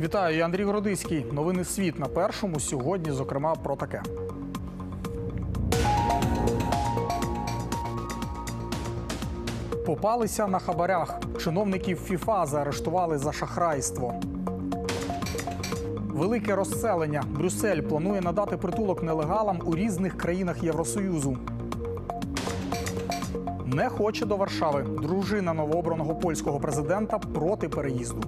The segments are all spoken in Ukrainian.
Вітаю, я Андрій Городиський. Новини світ на першому. Сьогодні, зокрема, про таке. Попалися на хабарях. Чиновників ФІФА заарештували за шахрайство. Велике розселення. Брюссель планує надати притулок нелегалам у різних країнах Євросоюзу. Не хоче до Варшави. Дружина новообраного польського президента проти переїзду.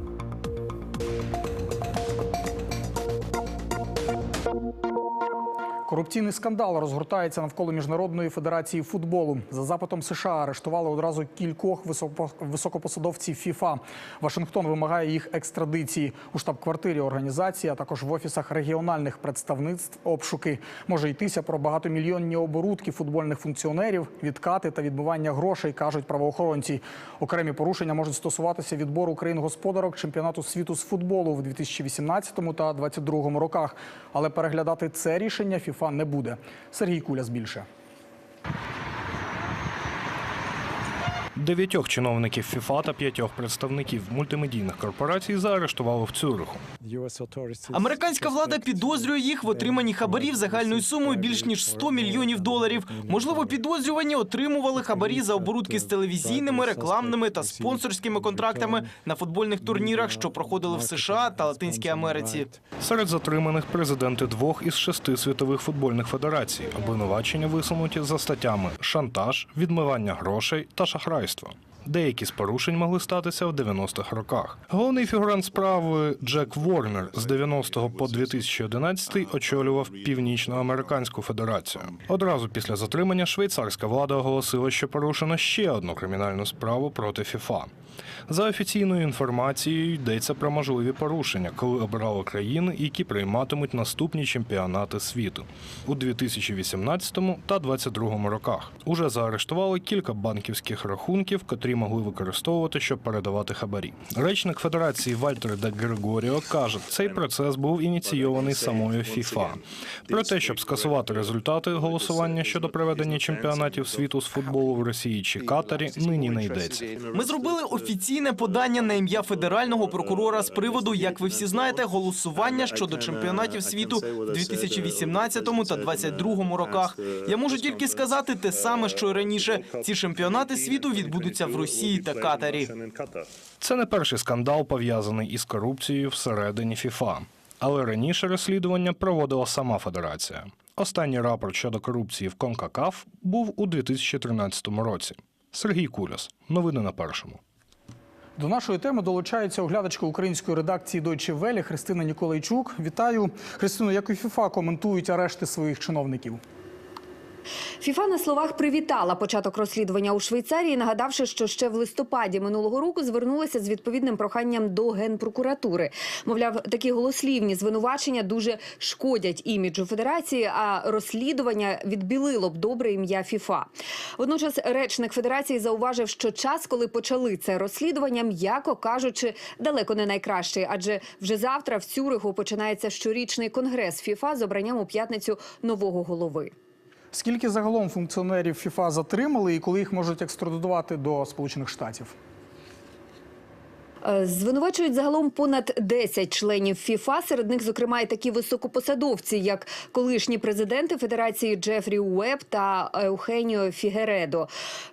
Корупційний скандал розгортається навколо міжнародної федерації футболу. За запитом США арештували одразу кількох високо- високопосадовців ФІФА. Вашингтон вимагає їх екстрадиції у штаб-квартирі організації, а також в офісах регіональних представництв. Обшуки може йтися про багатомільйонні оборудки футбольних функціонерів, відкати та відмивання грошей, кажуть правоохоронці. Окремі порушення можуть стосуватися відбору країн-господарок чемпіонату світу з футболу в 2018 та 2022 роках. Але переглядати це рішення ФІФА не буде. Сергій Куля збільше. Дев'ятьох чиновників ФІФА та п'ятьох представників мультимедійних корпорацій заарештували в Цюриху. Американська влада підозрює їх в отриманні хабарів загальною сумою більш ніж 100 мільйонів доларів. Можливо, підозрювані отримували хабарі за оборудки з телевізійними, рекламними та спонсорськими контрактами на футбольних турнірах, що проходили в США та Латинській Америці. Серед затриманих президенти двох із шести світових футбольних федерацій. Обвинувачення висунуті за статтями шантаж, відмивання грошей та шахрайство. Just va? Деякі з порушень могли статися в 90-х роках. Головний фігурант справи Джек Ворнер з 90 по 2011 очолював Північноамериканську федерацію. Одразу після затримання швейцарська влада оголосила, що порушено ще одну кримінальну справу проти ФІФА. За офіційною інформацією йдеться про можливі порушення, коли обирали країни, які прийматимуть наступні чемпіонати світу у 2018 та 2022 роках. Уже заарештували кілька банківських рахунків, котрі могли використовувати, щоб передавати хабарі. Речник Федерації Вальтер де Григоріо каже, цей процес був ініційований самою ФІФА. Про те, щоб скасувати результати голосування щодо проведення чемпіонатів світу з футболу в Росії чи Катарі, нині не йдеться. Ми зробили офіційне подання на ім'я федерального прокурора з приводу, як ви всі знаєте, голосування щодо чемпіонатів світу в 2018 та 2022 роках. Я можу тільки сказати те саме, що й раніше. Ці чемпіонати світу відбудуться в Росії та Катарі. Це не перший скандал пов'язаний із корупцією всередині ФІФА. Але раніше розслідування проводила сама федерація. Останній рапорт щодо корупції в Конкакаф був у 2013 році. Сергій Куляс. Новини на першому. До нашої теми долучається оглядачка української редакції Deutsche Welle Христина Ніколайчук. Вітаю. Христино, як і ФІФА коментують арешти своїх чиновників? ФІФА на словах привітала початок розслідування у Швейцарії, нагадавши, що ще в листопаді минулого року звернулася з відповідним проханням до генпрокуратури. Мовляв, такі голослівні звинувачення дуже шкодять іміджу федерації, а розслідування відбілило б добре ім'я ФІФА. Водночас речник федерації зауважив, що час, коли почали це розслідування, м'яко кажучи, далеко не найкращий, адже вже завтра в Цюриху починається щорічний конгрес ФІФА з обранням у п'ятницю нового голови. Скільки загалом функціонерів ФІФА затримали і коли їх можуть екстрадувати до Сполучених Штатів? Е, Звинувачують загалом понад 10 членів ФІФА. Серед них, зокрема, і такі високопосадовці, як колишні президенти Федерації Джефрі Уеб та Еухеніо Фігередо.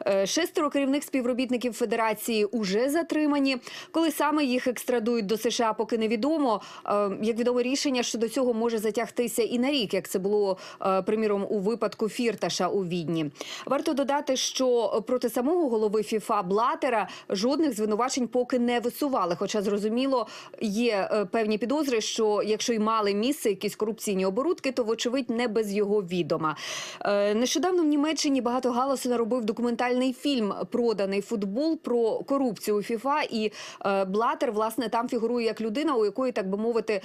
Е, Шестеро керівних співробітників Федерації уже затримані. Коли саме їх екстрадують до США, поки невідомо. Е, Як відомо, рішення щодо цього може затягтися і на рік, як це було приміром у випадку Фірташа у Відні. Варто додати, що проти самого голови ФІФА Блатера жодних звинувачень поки не висували. Хоча зрозуміло, є е, певні підозри, що якщо й мали місце якісь корупційні оборудки, то вочевидь не без його відома. Е, Нещодавно в Німеччині багато галасу наробив документальний фільм Проданий футбол про корупцію у ФІФА. І е, Блатер власне там фігурує як людина, у якої так би мовити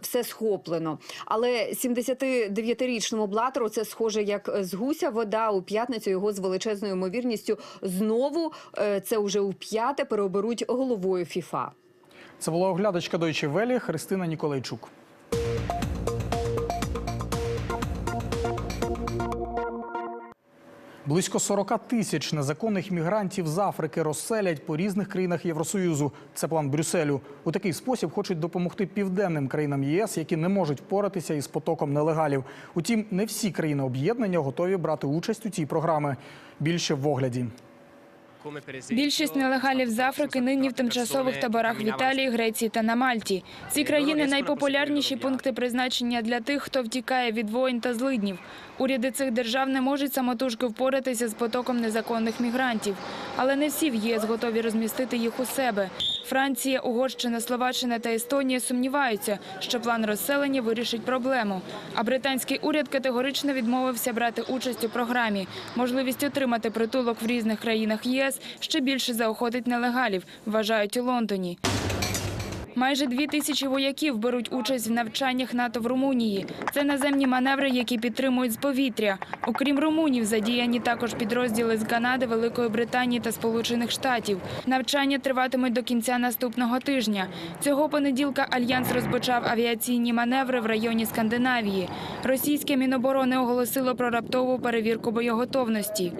все схоплено. Але 79-річному Блатеру це схоже як з гуся вода. У п'ятницю його з величезною ймовірністю знову це уже у п'яте переоберуть головою ФІФА. Це була оглядачка Deutsche Welle Христина Ніколайчук. Близько 40 тисяч незаконних мігрантів з Африки розселять по різних країнах Євросоюзу. Це план Брюсселю. У такий спосіб хочуть допомогти південним країнам ЄС, які не можуть впоратися із потоком нелегалів. Утім, не всі країни об'єднання готові брати участь у цій програмі. Більше в огляді. Більшість нелегалів з Африки нині в тимчасових таборах в Італії, Греції та на Мальті. Ці країни найпопулярніші пункти призначення для тих, хто втікає від воїн та злиднів. Уряди цих держав не можуть самотужки впоратися з потоком незаконних мігрантів, але не всі в ЄС готові розмістити їх у себе. Франція, Угорщина, Словаччина та Естонія сумніваються, що план розселення вирішить проблему. А британський уряд категорично відмовився брати участь у програмі. Можливість отримати притулок в різних країнах ЄС ще більше заохотить нелегалів, вважають у Лондоні. Майже дві тисячі вояків беруть участь в навчаннях НАТО в Румунії. Це наземні маневри, які підтримують з повітря. Окрім румунів, задіяні також підрозділи з Канади, Великої Британії та Сполучених Штатів. Навчання триватимуть до кінця наступного тижня. Цього понеділка альянс розпочав авіаційні маневри в районі Скандинавії. Російське міноборони оголосило про раптову перевірку боєготовності.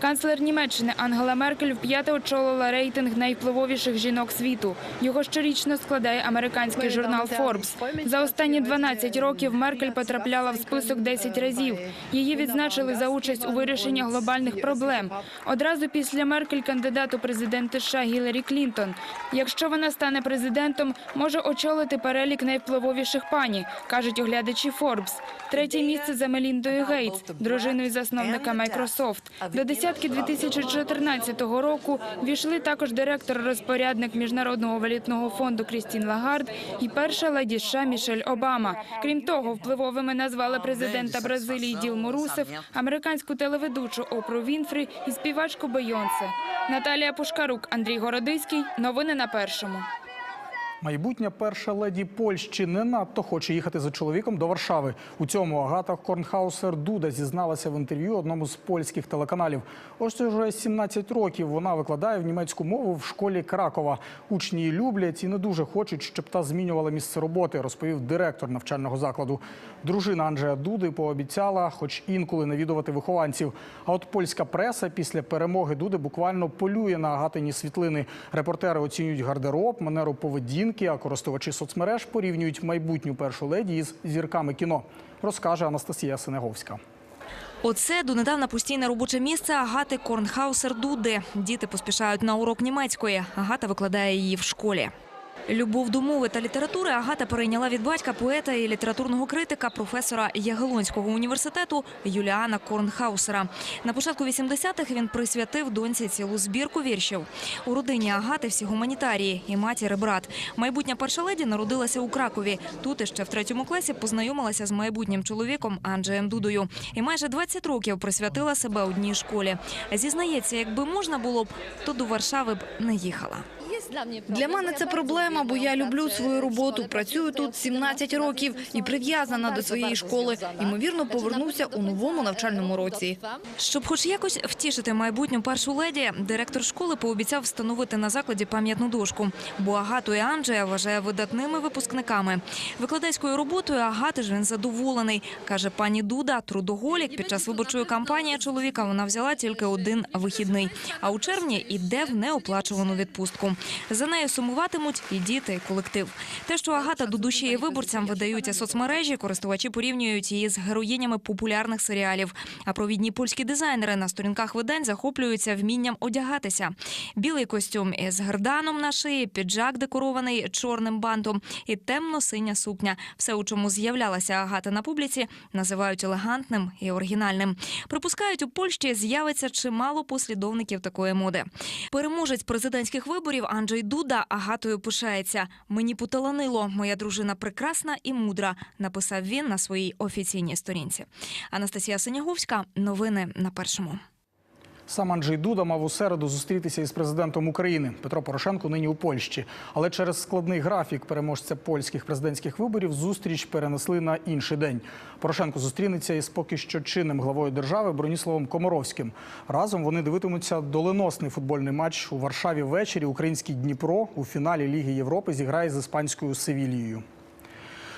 Канцлер Німеччини Ангела Меркель вп'яте очолила рейтинг найвпливовіших жінок світу. Його щорічно складає американський журнал Forbes. За останні 12 років Меркель потрапляла в список 10 разів. Її відзначили за участь у вирішенні глобальних проблем. Одразу після Меркель кандидат у президенти США Гіларі Клінтон. Якщо вона стане президентом, може очолити перелік найвпливовіших пані, кажуть оглядачі Forbes. Третє місце за Меліндою Гейтс, дружиною засновника Microsoft. До десятки 2014 року війшли також директор-розпорядник Міжнародного валютного фонду Крістін Лагард і перша леді США Мішель Обама. Крім того, впливовими назвали президента Бразилії Ділму Русев, американську телеведучу Опру Вінфрі і співачку Бейонсе. Наталія Пушкарук, Андрій Городиський. Новини на першому. Майбутня перша леді Польщі не надто хоче їхати за чоловіком до Варшави. У цьому Агата Корнхаусер Дуда зізналася в інтерв'ю одному з польських телеканалів. Ось уже 17 років вона викладає в німецьку мову в школі Кракова. Учні її люблять і не дуже хочуть, щоб та змінювала місце роботи, розповів директор навчального закладу. Дружина Анджея Дуди пообіцяла, хоч інколи навідувати вихованців. А от польська преса після перемоги Дуди буквально полює на Агатині світлини. Репортери оцінюють гардероб, манеру поведінки, а користувачі соцмереж порівнюють майбутню першу леді із зірками кіно. Розкаже Анастасія Синеговська. Оце донедавна постійне робоче місце Агати Корнхаусер Дуди. Діти поспішають на урок німецької. Агата викладає її в школі. Любов до мови та літератури Агата перейняла від батька поета і літературного критика, професора Ягелонського університету Юліана Корнхаусера. На початку 80-х він присвятив доньці цілу збірку віршів. У родині Агати всі гуманітарії і матір і брат. Майбутня перша леді народилася у Кракові. Тут іще в третьому класі познайомилася з майбутнім чоловіком Анджеєм Дудою. І майже 20 років присвятила себе одній школі. Зізнається, якби можна було б, то до Варшави б не їхала. Для мене це проблема, бо я люблю свою роботу. Працюю тут 17 років і прив'язана до своєї школи. Ймовірно, повернуся у новому навчальному році. Щоб хоч якось втішити майбутню першу леді, директор школи пообіцяв встановити на закладі пам'ятну дошку. Бо Агату і Анджея вважає видатними випускниками. Викладацькою роботою Агати ж він задоволений. Каже пані Дуда, трудоголік. Під час виборчої кампанії чоловіка вона взяла тільки один вихідний. А у червні йде в неоплачувану відпустку. За нею сумуватимуть і діти, і колектив. Те, що Агата до душі і виборцям видаються соцмережі, користувачі порівнюють її з героїнями популярних серіалів. А провідні польські дизайнери на сторінках видань захоплюються вмінням одягатися. Білий костюм із герданом на шиї, піджак декорований чорним бантом і темно-синя сукня. Все, у чому з'являлася Агата на публіці, називають елегантним і оригінальним. Припускають, у Польщі з'явиться чимало послідовників такої моди. Переможець президентських виборів Анджей Дуда Агатою пишається. Мені поталанило. Моя дружина прекрасна і мудра. Написав він на своїй офіційній сторінці. Анастасія Синяговська. Новини на першому. Сам Анджей Дуда мав у середу зустрітися із президентом України Петро Порошенко нині у Польщі. Але через складний графік переможця польських президентських виборів зустріч перенесли на інший день. Порошенко зустрінеться із поки що чинним главою держави Броніславом Комаровським. Разом вони дивитимуться доленосний футбольний матч у Варшаві ввечері. Український Дніпро у фіналі Ліги Європи зіграє з іспанською Севілією.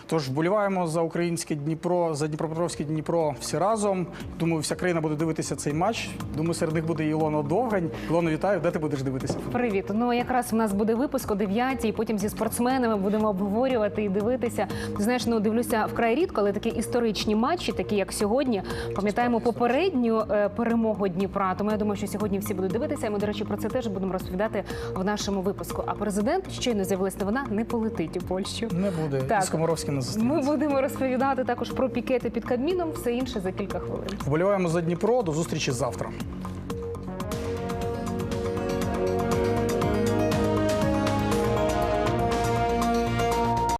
Тож вболіваємо за українське Дніпро, за Дніпропетровське Дніпро всі разом. Думаю, вся країна буде дивитися цей матч. Думаю, серед них буде Ілона Довгань. Ілоно, вітаю. Де ти будеш дивитися? Привіт. Ну якраз у нас буде випуск о 9 і потім зі спортсменами будемо обговорювати і дивитися. Ти Знаєш, ну дивлюся вкрай рідко, але такі історичні матчі, такі як сьогодні. Пам'ятаємо попередню е, перемогу Дніпра. Тому я думаю, що сьогодні всі будуть дивитися. І ми, до речі, про це теж будемо розповідати в нашому випуску. А президент щойно з'явилась новина, не полетить у Польщу. Не буде. Так. З Комаровським зустрінемося. Ми будемо розповідати також про пікети під Кабміном. Все інше за кілька хвилин. Вболіваємо за Дніпро. До зустрічі завтра.